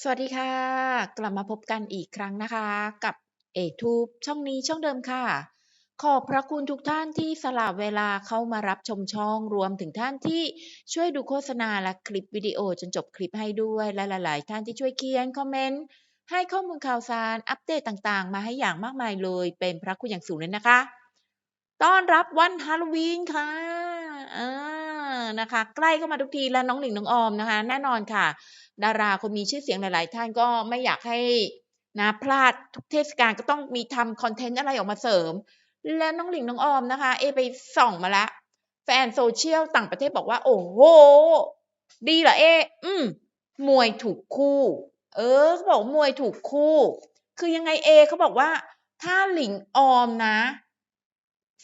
สวัสดีค่ะ กลับมาพบกันอีกครั้งนะคะ กับเอทูบช่องนี้ช่องเดิมค่ะ ขอบพระคุณทุกท่านที่สละเวลาเข้ามารับชมช่องรวมถึงท่านที่ช่วยดูโฆษณาและคลิปวิดีโอจนจบคลิปให้ด้วยและหลาย ๆ ท่านที่ช่วยเขียนคอมเมนต์ให้ข้อมูลข่าวสารอัปเดตต่างๆ มาให้อย่างมากมายเลย เป็นพระคุณอย่างสูงเลยนะคะ ต้อนรับวันฮาโลวีนค่ะอ่า นะคะ ใกล้เข้ามาทุกทีแล้วน้องหนิงน้องออมนะคะ แน่นอนค่ะ ดาราคนมีชื่อเสียงหลาย ๆ ท่านก็ไม่อยากให้นะพลาดทุกเทศกาลก็ต้องมีทำคอนเทนต์อะไรออกมาเสริม แล้วน้องหลิงน้องออมนะคะ เอไปส่องมาล้วแฟนโซเชียลต่างประเทศบอกว่า โอ้โห ดีเหรอเอ อืมมวยถูกคู่ เออเขาบอกมวยถูกคู่ คือยังไงเอเขาบอกว่า ถ้าหลิงออมนะ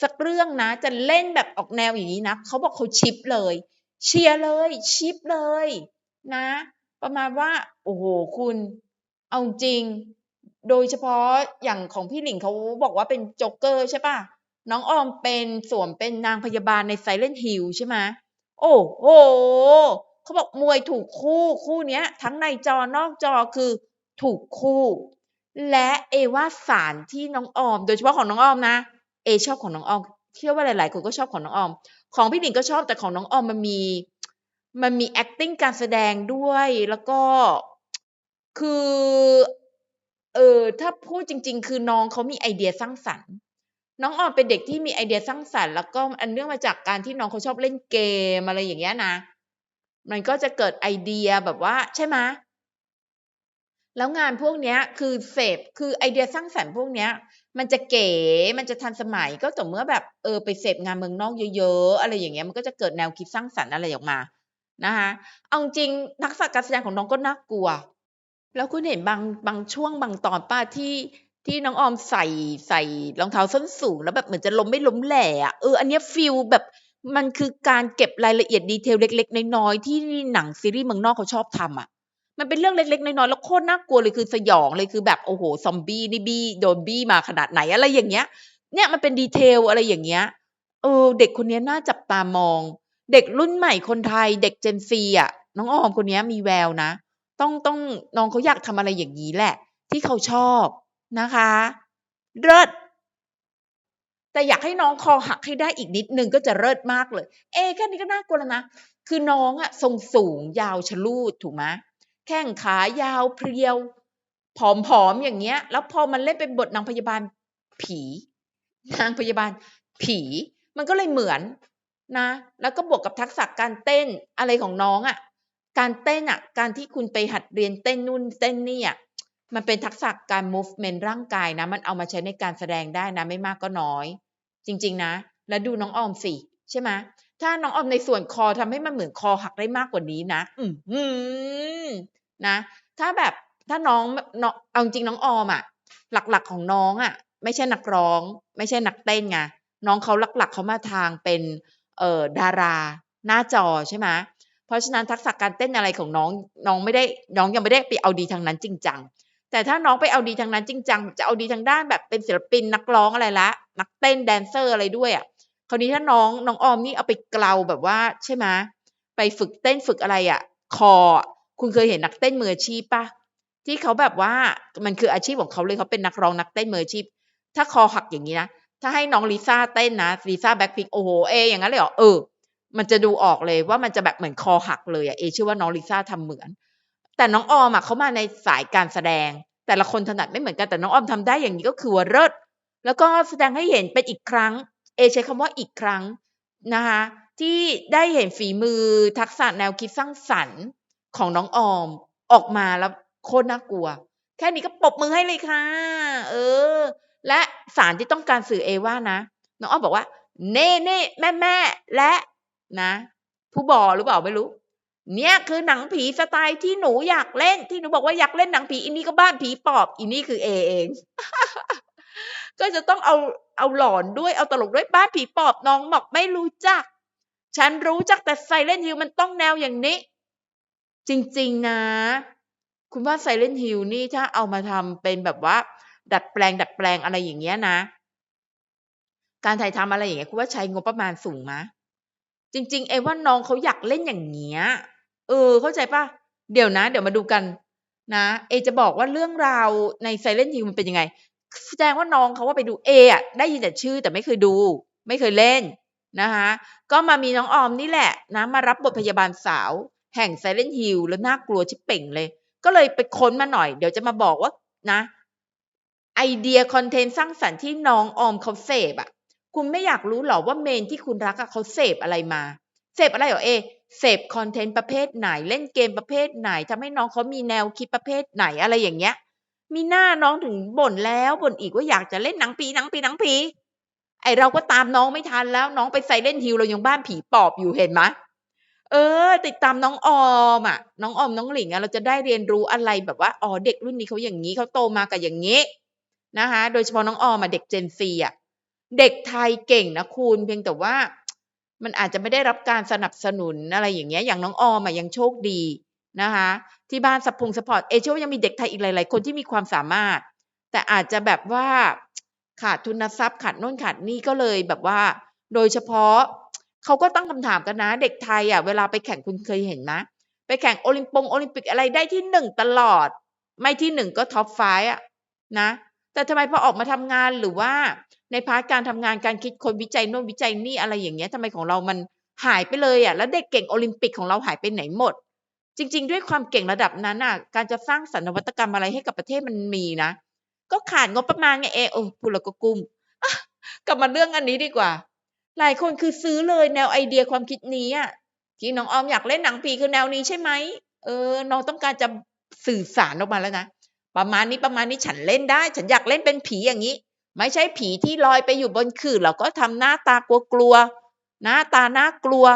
สักเรื่องนะ จะเล่นแบบออกแนวอย่างนี้นะเขาบอกเขาชิปเลย เชียร์เลยชิปเลย นะ ประมาณว่า โอ้โหคุณเอาจริง โดยเฉพาะอย่างของพี่หลิงเขาบอกว่าเป็นโจ๊กเกอร์ใช่ป่ะน้องออมเป็นสวมเป็นนางพยาบาลใน Silent Hill ใช่ไหมโอ้โหเขาบอกมวยถูกคู่คู่เนี้ย ทั้งในจอนอกจอคือถูกคู่ และเอว่าสารที่น้องออม โดยเฉพาะของน้องออมนะ เอชอบของน้องออมเชื่อว่าหลาย ๆ คนก็ชอบของน้องออม ของพี่หนิงก็ชอบแต่ของน้องออมมันมีมันมี acting การแสดงด้วยแล้วก็คือเออถ้าพูดจริง ๆ คือน้องเขามีไอเดียสร้างสรรค์ น้องออมเป็นเด็กที่มีไอเดียสร้างสรรค์แล้วก็อันเนื่องมาจากการที่น้องเขาชอบเล่นเกมอะไรอย่างเงี้ยนะ มันก็จะเกิดไอเดียแบบว่าใช่ไหม แล้วงานพวกนี้คือเสพคือไอเดียสร้างสรรค์พวกนี้มันจะเก๋มันจะทันสมัยก็ต่อเมื่อแบบเออไปเสพงานเมืองนอกเยอะๆอะไรอย่างเงี้ยมันก็จะเกิดแนวคิดสร้างสรรค์อะไรออกมานะคะเอาจริงๆทักษะการแสดงของน้องก็น่ากลัว แล้วคุณเห็นบางบางช่วงบางตอนปล่าที่ที่น้องออมใส่ใส่รองเท้าส้นสูงแล้วแบบเหมือนจะล้มไม่ล้มแหล่อะเอออันเนี้ยฟีลแบบมันคือการเก็บรายละเอียดดีเทลเล็ก ๆ น้อยๆที่หนังซีรีส์เมืองนอกเขาชอบทำอะ มันเป็นเรื่องเล็กๆ น้อยๆแล้วโคตรน่ากลัวเลยคือสยองเลยคือแบบโอ้โฮซอมบี้นี่บี้โดนบี้มาขนาดไหนอะไรอย่างเงี้ย เนี่ยมันเป็นดีเทลอะไรอย่างเงี้ยเออ เด็กคนนี้น่าจับตามอง เด็กรุ่นใหม่คนไทย เด็ก Gen Z อะน้องออมคนนี้มีแววนะ ต้องต้องน้องเขาอยากทำอะไรอย่างงี้แหละ ที่เขาชอบนะคะเลิศแต่อยากให้น้องคอหักให้ได้อีกนิดนึงก็จะเลิศมากเลย เอแค่นี้ก็น่ากลัวแล้วนะคือน้องอะทรงสูงยาวชะลูดถูกไหม แข้งขายาวเพรียว ผอมๆอย่างเงี้ย แล้วพอมันเล่นเป็นบทนางพยาบาล ผีนางพยาบาล ผีมันก็เลยเหมือนนะ แล้วก็บวกกับทักษะการเต้นอะไรของน้องอะการเต้นอะการที่คุณไปหัดเรียนเต้นนู่นเต้นนี่อะมันเป็นทักษะการมูฟเมนต์ร่างกายนะ มันเอามาใช้ในการแสดงได้นะ ไม่มากก็น้อย จริง ๆ นะ แล้วดูน้องออมสิ ใช่ไหม ถ้าน้องออมในส่วนคอทำให้มันเหมือนคอหักได้มากกว่านี้นะ อื้อฮือนะ ถ้าแบบถ้าน้องนเอาจริงน้องออมอะหลักๆของน้องอะไม่ใช่นักร้อง ไม่ใช่นักเต้นไงน้องเขาหลักๆเขามาทางเป็นเอ่อดาราหน้าจอใช่ไหมเพราะฉะนั้นทักษะการเต้นอะไรของน้องน้องไม่ได้น้องยังไม่ได้ไปเอาดีทางนั้นจริงจังแต่ถ้าน้องไปเอาดีทางนั้นจริงจังจะเอาดีทางด้านแบบเป็นศิลปินนักร้องอะไรล้วนักเต้นแดนเซอร์อะไรด้วยอะ คราวนี้ถ้าน้องน้องออมนี่เอาไปเกลาแบบว่าใช่ไหมไปฝึกเต้นฝึกอะไรอะคอ คุณเคยเห็นนักเต้นมืออาชีพปล่า?ที่เขาแบบว่ามันคืออาชีพของเขาเลยเขาเป็นนักร้องนักเต้นมืออาชีพ ถ้าคอหักอย่างงี้นะถ้าให้น้องลิซ่าเต้นนะลิซ่า Blackpink โอ้โฮเออย่างงั้นเลยเหรอ?เออ มันจะดูออกเลยว่ามันจะแบบเหมือนคอหักเลยอะเอเชื่อว่าน้องลิซ่าทำเหมือน แต่น้องออมอะเขามาในสายการแสดง แต่ละคนถนัดไม่เหมือนกันแต่น้องออมทำได้อย่างงี้ก็คือว่าเลิศแล้วก็แสดงให้เห็นเป็นอีกครั้ง เอใช้คำว่าอีกครั้งนะคะที่ได้เห็นฝีมือทักษะแนวคิดสร้างสรรค์ของน้องออมออกมาแล้วโคตรน่ากลัว แค่นี้ก็ปรบมือให้เลยค่ะ เออ และสารที่ต้องการสื่อเอว่านะ น้องอ้อมบอกว่า เ"นี่ๆแม่และ"นะ ผู้บอหรือเปล่าไม่รู้"เนี่ยคือหนังผีสไตล์ที่หนูอยากเล่นที่หนูบอกว่าอยากเล่นหนังผีอีนี่ก็บ้านผีปอบ"อีนี่คือเอเอง ก็จะต้องเอาเอาหลอนด้วยเอาตลกด้วย"บ้านผีปอบ"น้องบอกไม่รู้จัก"ฉันรู้จักแต่ Silent Hill มันต้องแนวอย่างนี้"จริงๆนะ คุณว่า Silent Hill นี่ถ้าเอามาทำเป็นแบบว่า ดัดแปลง ดัดแปลงอะไรอย่างเงี้ยนะ การถ่ายทำอะไรอย่างเงี้ยคุณว่าใช้งบประมาณสูงไหม?จริง ๆ เอว่าน้องเขาอยากเล่นอย่างเงี้ยเออ เข้าใจปล่า?เดี๋ยวนะ เดี๋ยวมาดูกันนะ เอจะบอกว่าเรื่องราวใน Silent Hill มันเป็นยังไง แสดงว่าน้องเขาว่าไปดูเออะได้ยินแต่ชื่อแต่ไม่เคยดู ไม่เคยเล่นนะคะก็มามีน้องออมนี่แหละนะมารับบทพยาบาลสาว แห่ง Silent Hill แล้วน่ากลัวชิบเป่งเลย ก็เลยไปค้นมาหน่อย เดี๋ยวจะมาบอกว่านะไอเดียคอนเทนต์สร้างสรรค์ที่น้องออมเขาเสพอะคุณไม่อยากรู้หรอว่าเมนที่คุณรักอะเขาเสพอะไรมาเสพอะไรเหรอเอเสพคอนเทนต์ประเภทไหนเล่นเกมประเภทไหนทำให้น้องเขามีแนวคิดประเภทไหนอะไรอย่างเงี้ย มีหน้าน้องถึงบ่นแล้วบ่นอีกว่าอยากจะเล่นหนังผีหนังผีหนังผีไอเราก็ตามน้องไม่ทันแล้วน้องไปไซเล่นฮิลเรายังบ้านผีปอบอยู่เห็นไหมเออ ติดตามน้องออมอะ น้องออมน้องหลิงอะเราจะได้เรียนรู้อะไรแบบว่าอ๋อเด็กรุ่นนี้เขาอย่างนี้เขาโตมากับอย่างนี้นะคะ โดยเฉพาะน้องออมอะเด็กเจนซีอะเด็กไทยเก่งนะคุณเพียงแต่ว่า มันอาจจะไม่ได้รับการสนับสนุนอะไรอย่างเงี้ยอย่างน้องออมอะยังโชคดี นะคะที่บ้านสปงสปอร์ตเอเชื่อว่ายังมีเด็กไทยอีกหลาย ๆ คนที่มีความสามารถ แต่อาจจะแบบว่าขาดทุนทรัพย์ขาดน่นขาดนี่ก็เลยแบบว่า โดยเฉพาะเขาก็ตั้งคำถามกันนะ เด็กไทยอะเวลาไปแข่งคุณเคยเห็นไหมไปแข่งโอลิมปงโอลิมปิกอะไรได้ที่หนึ่งตลอด ไม่ที่หนึ่งก็ท็อปไฟอะนะแต่ทำไมพอออกมาทำงานหรือว่าในพาร์ทการทำงานการคิดคนวิจัยโน่นวิจัยนี่อะไรอย่างเงี้ยทำไมของเรามันหายไปเลยอะแล้วเด็กเก่งโอลิมปิกของเราหายไปไหนหมด จริง ๆ ด้วยความเก่งระดับนั้นอะ การจะสร้างสรรค์นวัตกรรมอะไรให้กับประเทศมันมีนะ ก็ขาดงบประมาณไงเออโอ้พูดแล้วก็กุ้มกลับมาเรื่องอันนี้ดีกว่า หลายคนคือซื้อเลยแนวไอเดียความคิดนี้อะที่น้องออมอยากเล่นหนังผีคือแนวนี้ใช่ไหมเออ น้องต้องการจะสื่อสารออกมาแล้วนะประมาณนี้ประมาณนี้ฉันเล่นได้ ฉันอยากเล่นเป็นผีอย่างนี้ ไม่ใช่ผีที่ลอยไปอยู่บนขื่อเราก็ทำหน้าตากลัวกลัวๆหน้าตาน่ากลัว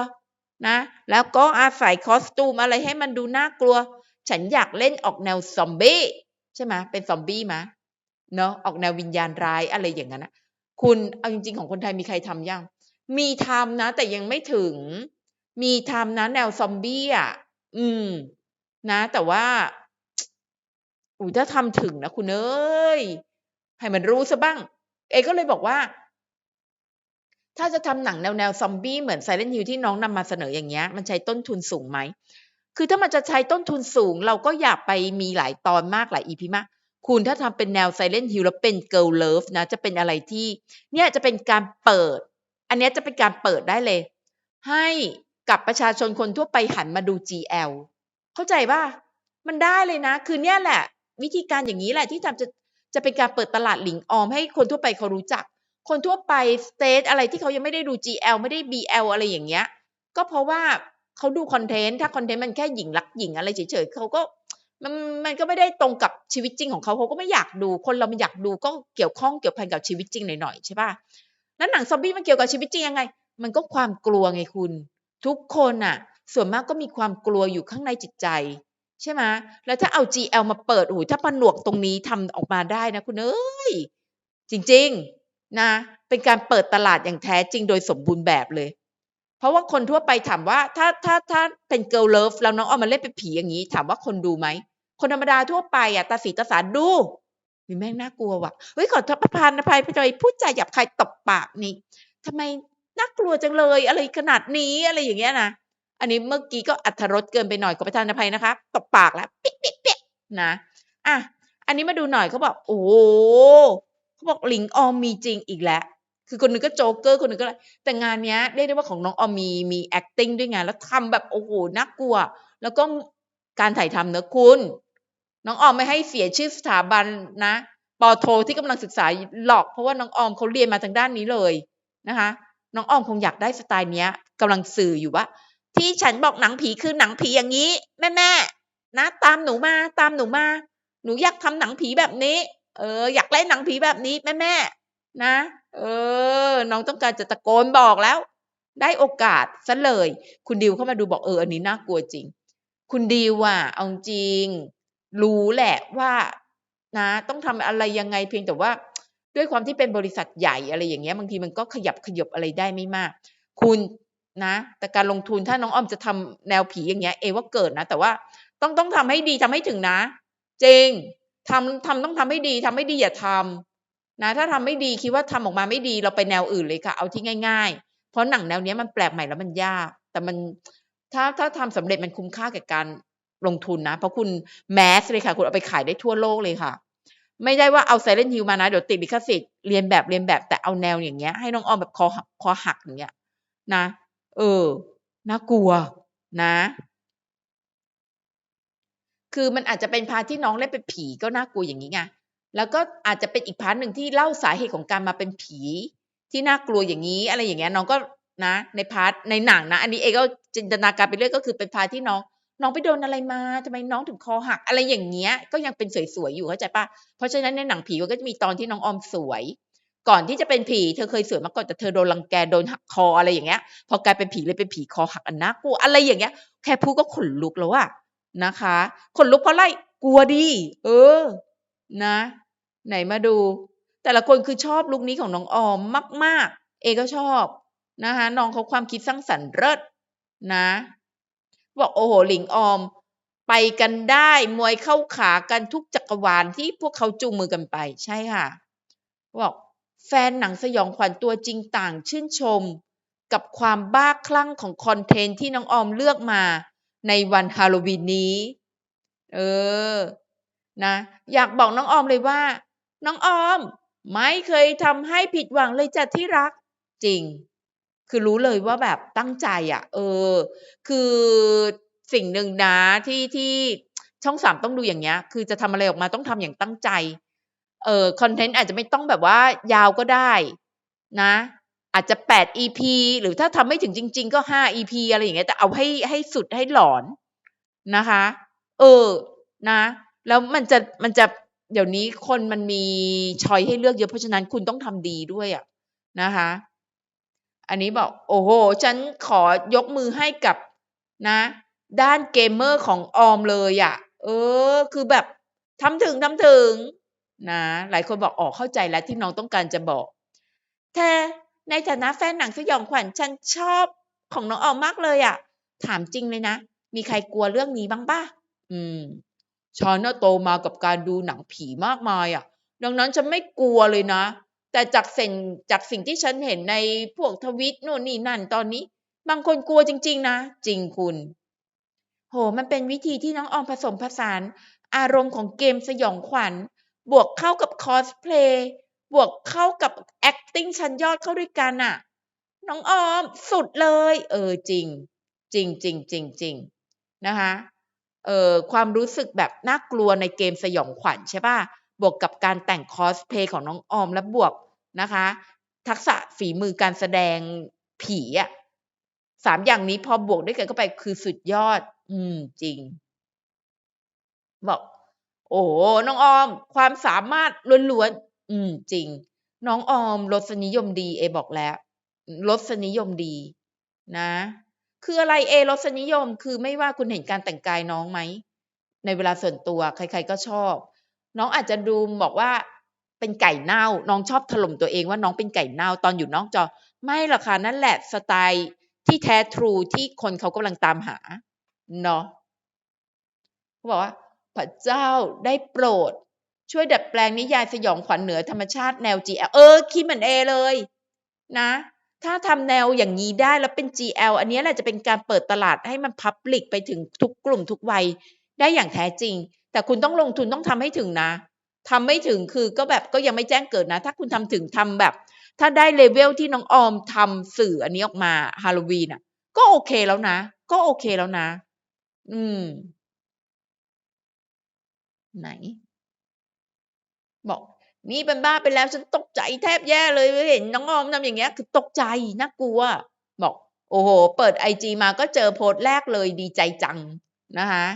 นะแล้วก็อาศัยคอสตูมอะไรให้มันดูน่ากลัว ฉันอยากเล่นออกแนวซอมบี้ใช่ไหมเป็นซอมบี้มะเนาะออกแนววิญญาณร้ายอะไรอย่างนั้นนะคุณเอาจริง ๆ ของคนไทยมีใครทำยัง มีทำนะ แต่ยังไม่ถึง มีทำนะ แนวซอมบี้อะอืม นะ แต่ว่าอุ้ยถ้าทำถึงนะคุณเอ้ยให้มันรู้ซะบ้าง เอก็เลยบอกว่า ถ้าจะทำหนังแนวแนวซอมบี้เหมือน Silent Hill ที่น้องนำมาเสนออย่างเงี้ย มันใช้ต้นทุนสูงไหม คือถ้ามันจะใช้ต้นทุนสูง เราก็อยากไปมีหลายตอนมากหลายอีพีมาก คุณถ้าทำเป็นแนว Silent Hill แล้วเป็น Girl Love นะ จะเป็นอะไรที่ เนี่ยจะเป็นการเปิด อันนี้จะเป็นการเปิดได้เลย ให้กับประชาชนคนทั่วไปหันมาดู GL เข้าใจป่ะ มันได้เลยนะ คือเนี่ยแหละ วิธีการอย่างนี้แหละที่ทำจะจะเป็นการเปิดตลาดหลิงออมให้คนทั่วไปเขารู้จัก คนทั่วไปสเตทอะไรที่เขายังไม่ได้ดู GL ไม่ได้ BL อะไรอย่างเงี้ย ก็เพราะว่าเขาดูคอนเทนต์ถ้าคอนเทนต์มันแค่หญิงรักหญิงอะไรเฉยๆเขาก็มันมันก็ไม่ได้ตรงกับชีวิตจริงของเขาเขาก็ไม่อยากดูคนเรามันอยากดูก็เกี่ยวข้องเกี่ยวพันกับชีวิตจริงหน่อยๆใช่ป่ะแล้วหนังซอมบี้มันเกี่ยวกับชีวิตจริงยังไง มันก็ความกลัวไงคุณ ทุกคนน่ะส่วนมากก็มีความกลัวอยู่ข้างในจิตใจ ใช่ไหมแล้วถ้าเอา GL มาเปิดโอ้โหถ้าผนวกตรงนี้ทำออกมาได้นะคุณเอ้ยจริง ๆ นะ เป็นการเปิดตลาดอย่างแท้จริงโดยสมบูรณ์แบบเลย เพราะว่าคนทั่วไปถามว่าถ้าถ้าถ้าเป็น girl love แล้วน้องเอามาเล่นเป็นผีอย่างนี้ ถามว่าคนดูไหม คนธรรมดาทั่วไปอะตาสีตาสาดูมีแม่งน่ากลัวว่ะเฮ้ยขอโทษประพานอภัยไปเลยพูดจาหยาบคายตบปากนี่ทำไมน่ากลัวจังเลยอะไรขนาดนี้อะไรอย่างเงี้ยนะอันนี้เมื่อกี้ก็อัธรสเกินไปหน่อยขอประทานอภัยนะคะตบปากแล้วปิ๊กปิ๊กปิ๊กนะอะอันนี้มาดูหน่อยเขาบอกโอ้โห เขาบอกหลิงออมมีจริงอีกแล้วคือคนหนึงก็โจ๊กเกอร์คนหนึงก็อะไรแต่งานเนี้ยเรียกได้ว่าของน้องออมมีมี acting ด้วยไงแล้วทำแบบโอ้โหน่ากลัว แล้วก็การถ่ายทำเนอะคุณ น้องออมไม่ให้เสียชื่อสถาบันนะปอโทที่กำลังศึกษาหลอกเพราะว่าน้องออมเขาเรียนมาทางด้านนี้เลยนะคะ น้องออมคงอยากได้สไตล์เนี้ยกำลังสื่ออยู่ว่า ที่ฉันบอกหนังผีคือหนังผีอย่างนี้ แม่แม่นะ ตามหนูมาตามหนูมา หนูอยากทำหนังผีแบบนี้ เออ อยากเล่นหนังผีแบบนี้แม่แม่นะ เออ น้องต้องการจะตะโกนบอกแล้ว ได้โอกาสซะเลย คุณดิวเข้ามาดูบอกเอออันนี้น่ากลัวจริง คุณดิวอะเอาจริง รู้แหละว่านะ ต้องทำอะไรยังไงเพียงแต่ว่า ด้วยความที่เป็นบริษัทใหญ่อะไรอย่างเงี้ยบางทีมันก็ขยับขยบอะไรได้ไม่มาก คุณนะ แต่การลงทุนถ้าน้องอ้อมจะทำแนวผีอย่างเงี้ย เอว่าเกิดนะ แต่ว่าต้องต้องทำให้ดีทำให้ถึงนะ จริง ทำทำต้องทำให้ดีทำไม่ดีอย่าทำนะถ้าทำไม่ดีคิดว่าทำออกมาไม่ดีเราไปแนวอื่นเลยค่ะ เอาที่ง่าย ๆ เพราะหนังแนวนี้มันแปลกใหม่แล้วมันยาก แต่มันถ้าถ้าทำสำเร็จมันคุ้มค่ากับการลงทุนนะ เพราะคุณแมสเลยค่ะ คุณเอาไปขายได้ทั่วโลกเลยค่ะ ไม่ได้ว่าเอา Silent Hill มานะ เดี๋ยวติดลิขสิทธิ์เรียนแบบเรียนแบบแต่เอาแนวอย่างเงี้ย ให้น้องออมแบบคอหักคอหักอย่างเงี้ยนะ เออน่ากลัวนะ คือมันอาจจะเป็นพาร์ทที่น้องเล่นเป็นผีก็น่ากลัวอย่างนี้ไงแล้วก็อาจจะเป็นอีกพาร์ทหนึ่งที่เล่าสาเหตุของการมาเป็นผี ที่น่ากลัวอย่างนี้ อะไรอย่างเงี้ยน้องก็นะ ในพาร์ทในหนังนะ อันนี้เองก็จินตนาการไปเรื่อยก็คือเป็นพาร์ทที่น้อง น้องไปโดนอะไรมาทำไมน้องถึงคอหัก อะไรอย่างเงี้ย ก็ยังเป็นสวยๆอยู่เข้าใจปล่าเพราะฉะนั้นในหนังผีมันก็จะมีตอนที่น้องออมสวย ก่อนที่จะเป็นผีเธอเคยสวยมาก่อนแต่เธอโดนรังแกโดนหักคออะไรอย่างเงี้ย พอกลายเป็นผีเลยเป็นผีคอหักอันน่ากลัวอะไรอย่างเงี้ย แค่พูดก็ขนลุกแล้วอะ นะคะขนลุกเพราะอะไรกลัวดิเออ นะ ไหนมาดู แต่ละคนคือชอบลุคนี้ของน้องออมมาก ๆ เอก็ชอบนะคะน้องเขาความคิดสร้างสรรค์เลิศนะ บอกโอ้โฮหลิงออม ไปกันได้มวยเข้าขากันทุกจักรวาลที่พวกเขาจูงมือกันไป ใช่ค่ะบอกแฟนหนังสยองขวัญตัวจริงต่างชื่นชม กับความบ้าคลั่งของคอนเทนต์ที่น้องออมเลือกมา ในวันฮาโลวีนนี้ เออ นะ อยากบอกน้องออมเลยว่า น้องออม ไม่เคยทำให้ผิดหวังเลยจ้ะที่รัก จริง คือรู้เลยว่าแบบตั้งใจอะเออ คือสิ่งหนึ่งนะที่ที่ช่อง3ต้องดูอย่างเงี้ย คือจะทำอะไรออกมาต้องทำอย่างตั้งใจ เออคอนเทนต์อาจจะไม่ต้องแบบว่ายาวก็ได้ นะ อาจจะ 8 EP หรือถ้าทำไม่ถึงจริง ๆ ก็ 5 EP อะไรอย่างเงี้ยแต่เอาให้ให้สุดให้หลอนนะคะ เออนะ แล้วมันจะมันจะเดี๋ยวนี้คนมันมีชอยให้เลือกเยอะเพราะฉะนั้นคุณต้องทำดีด้วยอะนะคะ อันนี้บอก โอ้โฮฉันขอยกมือให้กับนะ ด้านเกมเมอร์ของออมเลยอะเออ คือแบบทำถึงทำถึงนะ หลายคนบอกอ๋อเข้าใจแล้วที่น้องต้องการจะบอกแต่ ในฐานะแฟนหนังสยองขวัญฉันชอบของน้องออมมากเลยอะถามจริงเลยนะ มีใครกลัวเรื่องนี้บ้างเปล่า?อืมฉันน่ะโตมากับการดูหนังผีมากมายอะดังนั้นฉันไม่กลัวเลยนะ แต่จากสิ่งจากสิ่งที่ฉันเห็นในพวกทวิตนู่นนี่นั่นตอนนี้ บางคนกลัวจริง ๆ นะ จริงคุณโอ้โฮมันเป็นวิธีที่น้องออมผสมผสาน อารมณ์ของเกมสยองขวัญ บวกเข้ากับคอสเพลย์ บวกเข้ากับ acting ชั้นยอดเข้าด้วยกันน่ะน้องออมสุดเลย เออจริง จริงๆๆๆนะคะเออความรู้สึกแบบน่ากลัวในเกมสยองขวัญใช่เปล่าบวกกับการแต่งคอสเพลย์ของน้องออมและบวกนะคะ ทักษะฝีมือการแสดงผีอะ3อย่างนี้พอบวกด้วยกันเข้าไปคือสุดยอด อืม จริง บอก โอ้น้องออม ความสามารถล้วนๆ อืม จริง น้องออมรสนิยมดี เอบอกแล้วรสนิยมดี นะ คืออะไรเอรสนิยม คือไม่ว่าคุณเห็นการแต่งกายน้องไหมในเวลาส่วนตัว ใคร ๆ ก็ชอบ น้องอาจจะดูบอกว่าเป็นไก่เน่า น้องชอบถล่มตัวเองว่าน้องเป็นไก่เน่าตอนอยู่นอกจอ ไม่หรอกค่ะนั่นแหละสไตล์ที่แท้ทรูที่คนเขากำลังตามหาเนาะเขาบอกว่าพระเจ้าได้โปรด ช่วยดัดแปลงนิยายสยองขวัญเหนือธรรมชาติแนว GL เออ คิดเหมือนเอเลย นะ ถ้าทำแนวอย่างงี้ได้แล้วเป็น GL อันนี้แหละจะเป็นการเปิดตลาดให้มันพับลิกไปถึงทุกกลุ่มทุกวัยได้อย่างแท้จริง แต่คุณต้องลงทุนต้องทำให้ถึงนะทำไม่ถึงคือก็แบบก็ยังไม่แจ้งเกิดนะ ถ้าคุณทำถึงทำแบบ ถ้าได้ level ที่น้องออมทำสื่ออันนี้ออกมาฮาโลวีนอะก็โอเคแล้วนะ ก็โอเคแล้วนะ อืม ไหน บอกนี่เป็นบ้าไปแล้วฉันตกใจแทบแย่เลยเห็นน้องออมทำอย่างเงี้ย คือตกใจน่ากลัว บอก โอ้โฮเปิดไอจีมาก็เจอโพสต์แรกเลยดีใจจังนะคะ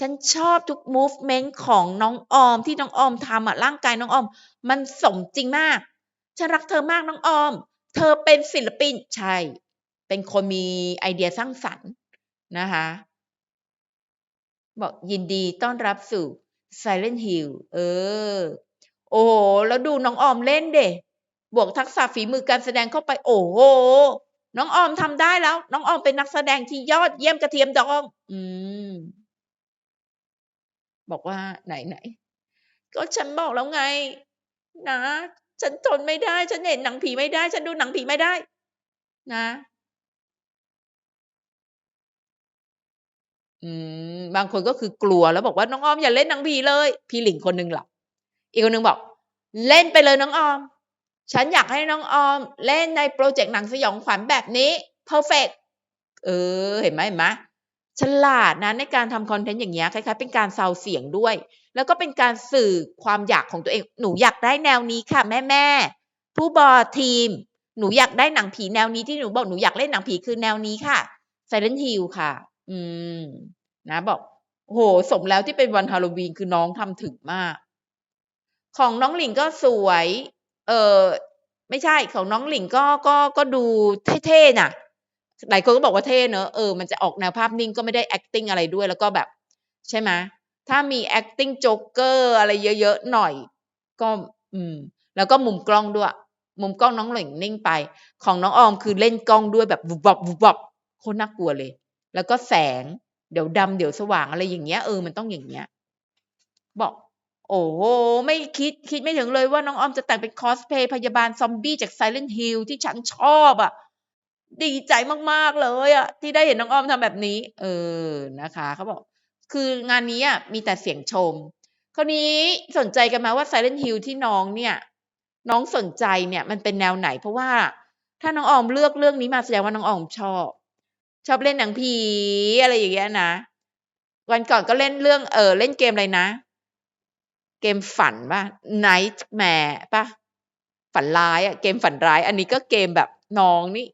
ฉันชอบทุกมูฟเมนต์ของน้องออมที่น้องออมทำอะร่างกายน้องออม มันสมจริงมาก ฉันรักเธอมากน้องออม เธอเป็นศิลปินใช่ เป็นคนมีไอเดียสร้างสรรค์นะคะบอกยินดีต้อนรับสู่ Silent Hill เออ โอ้โฮแล้วดูน้องออมเล่นสิบวกทักษะฝีมือการแสดงเข้าไป โอ้โฮน้องออมทำได้แล้ว น้องออมเป็นนักแสดงที่ยอดเยี่ยมกระเทียมดอง อืม บอกว่าไหนๆก็ฉันบอกแล้วไง นะ ฉันทนไม่ได้ ฉันเห็นหนังผีไม่ได้ ฉันดูหนังผีไม่ได้ นะ บางคนก็คือกลัวแล้วบอกว่าน้องออมอย่าเล่นหนังผีเลย พี่หลิงคนหนึ่งหลับอีกคนหนึ่งบอก เล่นไปเลยน้องออม ฉันอยากให้น้องออม เล่นในโปรเจกต์หนังสยองขวัญแบบนี้ perfect เออ เห็นไหมเห็นไหมฉลาดนะในการทำคอนเทนต์อย่างเงี้ยคล้ายๆเป็นการเซาเสียงด้วย แล้วก็เป็นการสื่อความอยากของตัวเอง หนูอยากได้แนวนี้ค่ะ แม่แม่ผู้บอทีม หนูอยากได้หนังผีแนวนี้ที่หนูบอกหนูอยากเล่นหนังผีคือแนวนี้ค่ะ Silent Hill ค่ะ อืม นะบอกโหสมแล้วที่เป็นวันฮาโลวีนคือน้องทำถึงมาก ของน้องหลิงก็สวย เออไม่ใช่ของน้องหลิงก็ก็ก็ดูเท่ๆน่ะหลายคนก็บอกว่าเท่เนอะเออมันจะออกแนวภาพนิ่งก็ไม่ได้ acting อะไรด้วยแล้วก็แบบ ใช่ไหมถ้ามี acting โจ๊กเกอร์อะไรเยอะๆหน่อย ก็อืม แล้วก็มุมกล้องด้วย มุมกล้องน้องหลิงนิ่งไป ของน้องออมคือเล่นกล้องด้วยแบบวุบวับวุบวับโคตรน่ากลัวเลย แล้วก็แสง เดี๋ยวดำเดี๋ยวสว่างอะไรอย่างเงี้ยเออมันต้องอย่างเงี้ย บอก โอ้โหไม่คิดคิดไม่ถึงเลยว่าน้องออมจะแต่งเป็นคอสเพย์พยาบาลซอมบี้จาก Silent Hill ที่ฉันชอบอะ ดีใจมากๆเลยอะที่ได้เห็นน้องออมทำแบบนี้ เออนะคะเขาบอก คืองานนี้อะมีแต่เสียงชมคราวนี้สนใจกันมาว่า Silent Hill ที่น้องเนี่ย น้องสนใจเนี่ยมันเป็นแนวไหน เพราะว่าถ้าน้องออมเลือกเรื่องนี้มาแสดงว่าน้องออมชอบ ชอบเล่นหนังผีอะไรอย่างเงี้ยนะ วันก่อนก็เล่นเรื่องเออเล่นเกมอะไรนะ เกมฝันป่ะ Nightmare ป่ะ ฝันร้ายอะเกมฝันร้าย อันนี้ก็เกมแบบน้องนี่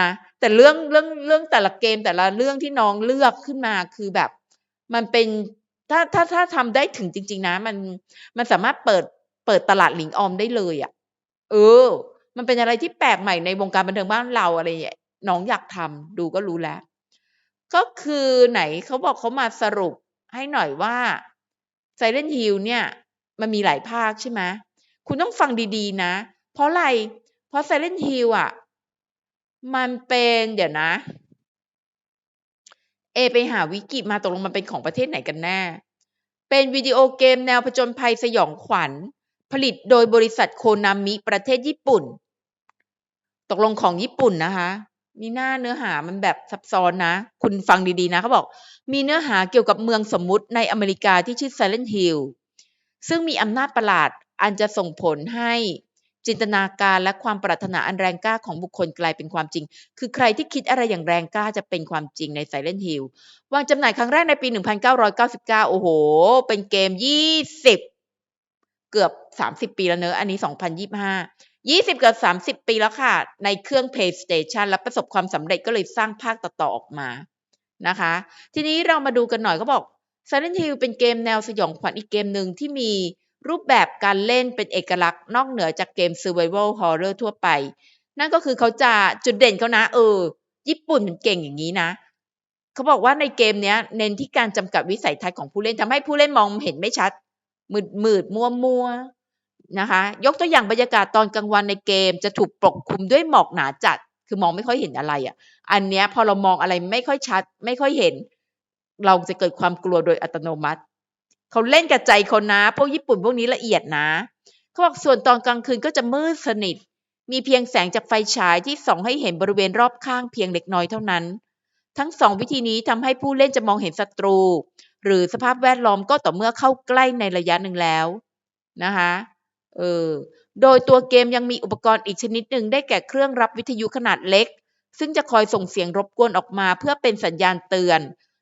นะ แต่เรื่องเรื่องเรื่องแต่ละเกมแต่ละเรื่องที่น้องเลือกขึ้นมาคือแบบ มันเป็นถ้าถ้าถ้าทำได้ถึงจริง ๆ นะ มันมันสามารถเปิดเปิดตลาดหลิงออมได้เลยอะเออ มันเป็นอะไรที่แปลกใหม่ในวงการบันเทิงบ้านเราอะไรอย่างเงี้ย น้องอยากทำดูก็รู้แล้ว ก็คือไหนเขาบอกเขามาสรุปให้หน่อยว่า Silent Hill เนี่ย มันมีหลายภาคใช่ไหมคุณต้องฟังดีๆนะ เพราะอะไร เพราะ Silent Hill อะ มันเป็นเดี๋ยวนะ เอไปหาวิกิมาตกลงมันเป็นของประเทศไหนกันแน่ เป็นวิดีโอเกมแนวผจญภัยสยองขวัญ ผลิตโดยบริษัทโคนามิประเทศญี่ปุ่น ตกลงของญี่ปุ่นนะคะ มีหน้าเนื้อหามันแบบซับซ้อนนะ คุณฟังดีๆนะเขาบอก มีเนื้อหาเกี่ยวกับเมืองสมมุติในอเมริกาที่ชื่อ Silent Hill ซึ่งมีอำนาจประหลาดอันจะส่งผลให้จินตนาการและความปรารถนาอันแรงกล้าของบุคคลกลายเป็นความจริง คือใครที่คิดอะไรอย่างแรงกล้าจะเป็นความจริงใน Silent Hill วางจำหน่ายครั้งแรกในปี 1999 โอ้โห เป็นเกม 20 เกือบ 30 ปีแล้วเนอะอันนี้ 2025 20 เกือบ 30 ปีแล้วค่ะ ในเครื่อง PlayStation และประสบความสำเร็จก็เลยสร้างภาคต่อๆออกมานะคะ ทีนี้เรามาดูกันหน่อยเขาบอก Silent Hill เป็นเกมแนวสยองขวัญอีกเกมหนึ่งที่มีรูปแบบการเล่นเป็นเอกลักษณ์นอกเหนือจากเกม Survival Horror ทั่วไป นั่นก็คือเขาจะจุดเด่นเขานะ เออ ญี่ปุ่นมันเก่งอย่างนี้นะ เขาบอกว่าในเกมนี้เน้นที่การจำกัดวิสัยทัศน์ของผู้เล่นทำให้ผู้เล่นมองเห็นไม่ชัด มืดมืดมัวมัวนะคะยกตัวอย่างบรรยากาศตอนกลางวันในเกมจะถูกปกคลุมด้วยหมอกหนาจัด คือมองไม่ค่อยเห็นอะไรอะ่ะ อันเนี้ยพอเรามองอะไรไม่ค่อยชัด ไม่ค่อยเห็น เราจะเกิดความกลัวโดยอัตโนมัติเขาเล่นกับใจคนนะ พวกญี่ปุ่นพวกนี้ละเอียดนะเขาบอกส่วนตอนกลางคืนก็จะมืดสนิท มีเพียงแสงจากไฟฉายที่ส่องให้เห็นบริเวณรอบข้างเพียงเล็กน้อยเท่านั้น ทั้งสองวิธีนี้ทำให้ผู้เล่นจะมองเห็นศัตรู หรือสภาพแวดล้อมก็ต่อเมื่อเข้าใกล้ในระยะหนึ่งแล้วนะคะเออโดยตัวเกมยังมีอุปกรณ์อีกชนิดหนึ่งได้แก่เครื่องรับวิทยุขนาดเล็ก ซึ่งจะคอยส่งเสียงรบกวนออกมาเพื่อเป็นสัญญาณเตือน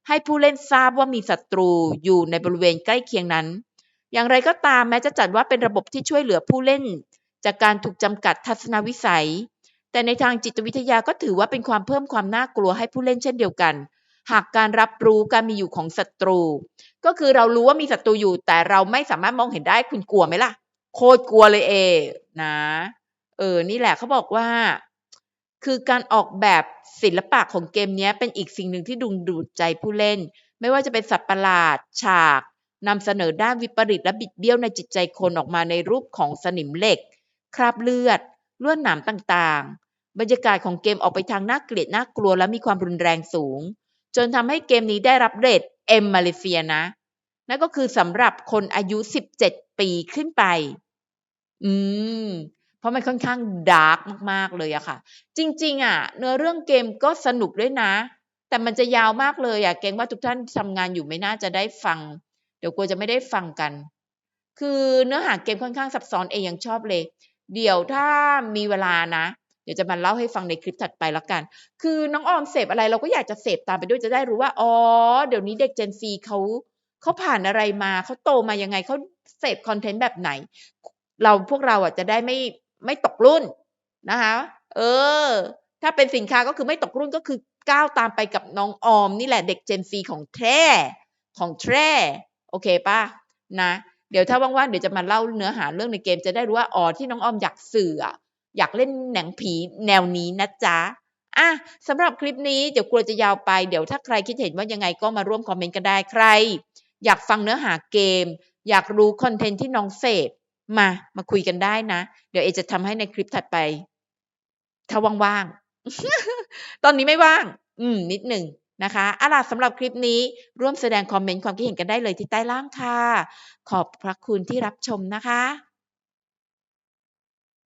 ให้ผู้เล่นทราบว่ามีศัตรูอยู่ในบริเวณใกล้เคียงนั้น อย่างไรก็ตามแม้จะจัดว่าเป็นระบบที่ช่วยเหลือผู้เล่น จากการถูกจำกัดทัศนวิสัย แต่ในทางจิตวิทยาก็ถือว่าเป็นความเพิ่มความน่ากลัวให้ผู้เล่นเช่นเดียวกัน หากการรับรู้การมีอยู่ของศัตรู ก็คือเรารู้ว่ามีศัตรูอยู่ แต่เราไม่สามารถมองเห็นได้คุณกลัวไหมล่ะ โคตรกลัวเลยเอ นะ เออ นี่แหละเขาบอกว่า คือการออกแบบศิลปะของเกมนี้เป็นอีกสิ่งหนึ่งที่ดึงดูดใจผู้เล่น ไม่ว่าจะเป็นสัตว์ประหลาด ฉากนำเสนอด้านวิปริตและบิดเบี้ยวในจิตใจคนออกมาในรูปของสนิมเหล็ก คราบเลือดลวดหนามต่างๆ บรรยากาศของเกมออกไปทางน่าเกลียดน่ากลัวและมีความรุนแรงสูง จนทำให้เกมนี้ได้รับเรทเอ็มมาเลเซียนะ นั่นก็คือสำหรับคนอายุ 17 ปีขึ้นไป อืม เพราะมันค่อนข้างดาร์กมาก ๆ เลยอะค่ะ จริง ๆอะเนื้อเรื่องเกมก็สนุกด้วยนะ แต่มันจะยาวมากเลยอะเกรงว่าทุกท่านทำงานอยู่ไม่น่าจะได้ฟัง เดี๋ยวกลัวจะไม่ได้ฟังกัน คือเนื้อหาเกมค่อนข้างซับซ้อนเองยังชอบเลย เดี๋ยวถ้ามีเวลานะ เดี๋ยวจะมาเล่าให้ฟังในคลิปถัดไปล้วกัน คือน้องออมเสพอะไรเราก็อยากจะเสพตามไปด้วยจะได้รู้ว่า อ๋อ เดี๋ยวนี้เด็ก Gen Z เขาเขาผ่านอะไรมา เขาโตมายังไง เขาเสพคอนเทนต์แบบไหน เราพวกเราอะจะได้ไม่ไม่ตกรุ่นนะคะ เออ ถ้าเป็นสินค้าก็คือไม่ตกรุ่นก็คือก้าวตามไปกับน้องออมนี่แหละเด็ก Gen Z ของแท้ของแท้โอเคปะนะ เดี๋ยวถ้าว่างๆเดี๋ยวจะมาเล่าเนื้อหาเรื่องในเกมจะได้รู้ว่าอ๋อที่น้องออมอยากสื่อ อยากเล่นหนังผีแนวนี้นะจ๊ะอะสำหรับคลิปนี้เดี๋ยวกลัวจะยาวไปเดี๋ยวถ้าใครคิดเห็นว่ายังไงก็มาร่วมคอมเมนต์กันได้ใคร อยากฟังเนื้อหาเกม อยากรู้คอนเทนต์ที่น้องเสพมามาคุยกันได้นะ เดี๋ยวเอจะทำให้ในคลิปถัดไป ถ้าว่างๆ ตอนนี้ไม่ว่าง อืม นิดหนึ่งนะคะอาล่ะสำหรับคลิปนี้ร่วมแสดงคอมเมนต์ความคิดเห็นกันได้เลยที่ใต้ล่างค่ะ ขอบพระคุณที่รับชมนะคะ